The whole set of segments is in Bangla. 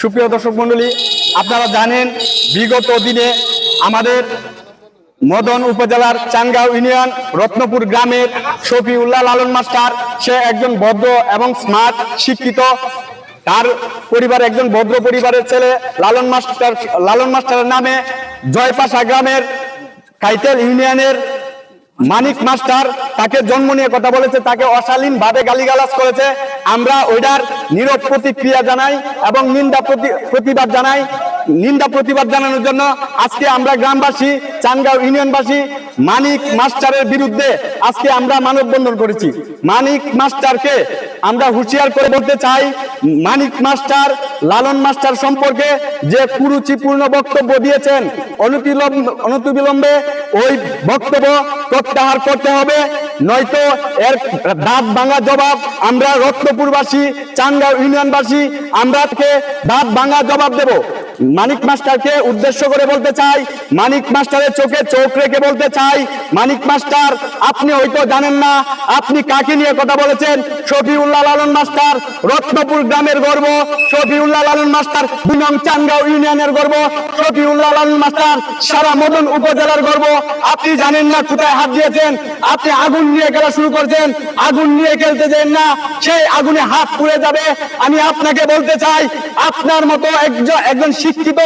সুপ্রিয় দর্শক মণ্ডলী, আপনারা জানেন বিগত দিনে আমাদের মদন উপজেলার চানগাঁও ইউনিয়ন রত্নপুর গ্রামের শফিউল্লাহ লালন মাস্টার, সে একজন ভদ্র এবং স্মার্ট শিক্ষিত। তার পরিবার একজন ভদ্র পরিবারের ছেলে, লালন মাস্টার, লালন মাস্টারের নামে জয়পাশা গ্রামের কাইতেল ইউনিয়নের মানিক মাস্টার, তাকে জন্ম নিয়ে কথা বলেছে, তাকে অশালীন ভাবে গালিগালাজ করেছে। আমরা ওইটার নীরব প্রতিক্রিয়া জানাই এবং নিন্দা প্রতি- প্রতিবাদ জানাই। নিন্দা প্রতিবাদ জানানোর জন্য আজকে আমরা গ্রামবাসী, চানগাঁও ইউনিয়নবাসী, মানিক মাস্টারের বিরুদ্ধে আজকে আমরা মানববন্ধন করেছি। মানিক মাস্টারকে আমরা হুঁশিয়ার করে বলতে চাই, মানিক মাস্টার, লালন মাস্টার সম্পর্কে যে কুরুচিপূর্ণ বক্তব্য দিয়েছেন অনতিবিলম্বে অনতিবিলম্বে ওই বক্তব্য প্রত্যাহার করতে হবে। নয়তো এর দাঁত ভাঙা জবাব আমরা রত্নপুরবাসী চান্দা ইউনিয়নবাসী আমরা দাঁত ভাঙা জবাব দেব। মানিক মাস্টারকে উদ্দেশ্য করে বলতে চাই, মানিক মাস্টারের চোখে চোখ রেখে বলতে চাই, মানিক মাস্টার, আপনি হয়তো জানেন না, আপনি কাকে নিয়ে কথা বলেছেন? শফিউল্লাহ লালন মাস্টার, রত্নপুর গ্রামের গর্ব। শফিউল্লাহ লালন মাস্টার দুই নং চানগাঁও ইউনিয়নের গর্ব। শফিউল্লাহ লালন মাস্টার, সারা মদন উপজেলার গর্ব। আপনি জানেন না কোথায় হাত দিয়েছেন? আপনি আগুন নিয়ে খেলা শুরু করছেন। আগুন নিয়ে খেলতে দেন না, সেই আগুনে হাত পুড়ে যাবে। আমি আপনাকে বলতে চাই, আপনার মতো একজন একজন শিক্ষিত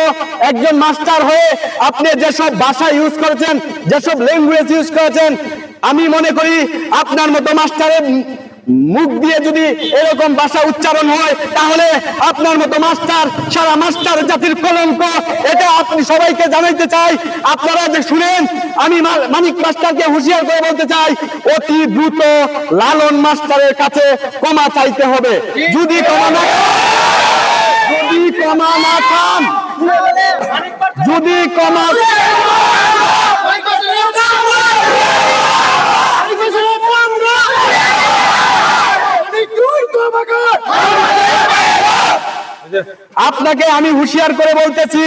একজন মাস্টার হয়ে আপনি যেসব ভাষা ইউজ করেছেন, যেসব ল্যাঙ্গুয়েজ ইউজ করেছেন, আমি মনে করি আপনার মতো মাস্টারের মুখ দিয়ে যদি এরকম ভাষা উচ্চারণ হয়, তাহলে আপনার মতো মাস্টার, সারা মাস্টার জাতির কলঙ্ক, এটা আপনি সবাইকে জানাইতে চাই। আপনারা যে শুনেন, আমি মানিক মাস্টারকে হুঁশিয়ার করে বলতে চাই, অতি দ্রুত লালন মাস্টারের কাছে ক্ষমা চাইতে হবে। যদি ক্ষমা না ক্ষমা না খান যদি ক্ষমা আপনাকে আমি হুঁশিয়ার করে বলতেছি,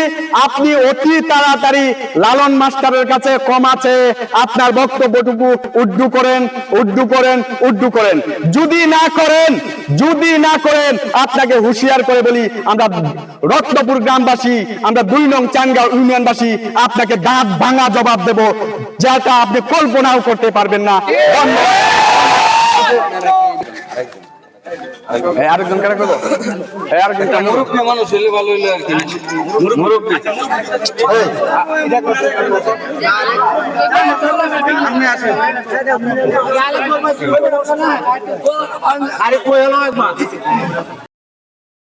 আপনি অতি তাড়াতাড়ি লালন মাস্টারের কাছে কম আছে আপনার বক্তব্যটুকু উড্ডু করেন উড্ডু করেন উড্ডু করেন। যদি না করেন, যদি না করেন, আপনাকে হুঁশিয়ার করে বলি, আমরা রত্নপুর গ্রামবাসী, আমরা দুই নং চানগাঁও ইউনিয়নবাসী, আপনাকে দাঁত ভাঙা জবাব দেব, যেটা আপনি কল্পনাও করতে পারবেন না। আরেকজন কেন করব এই আরেকজন মুরুব্বী? মানুষ হলে ভালো হইল আর কি। মুরুব্বী। আরে কই হলো একবার?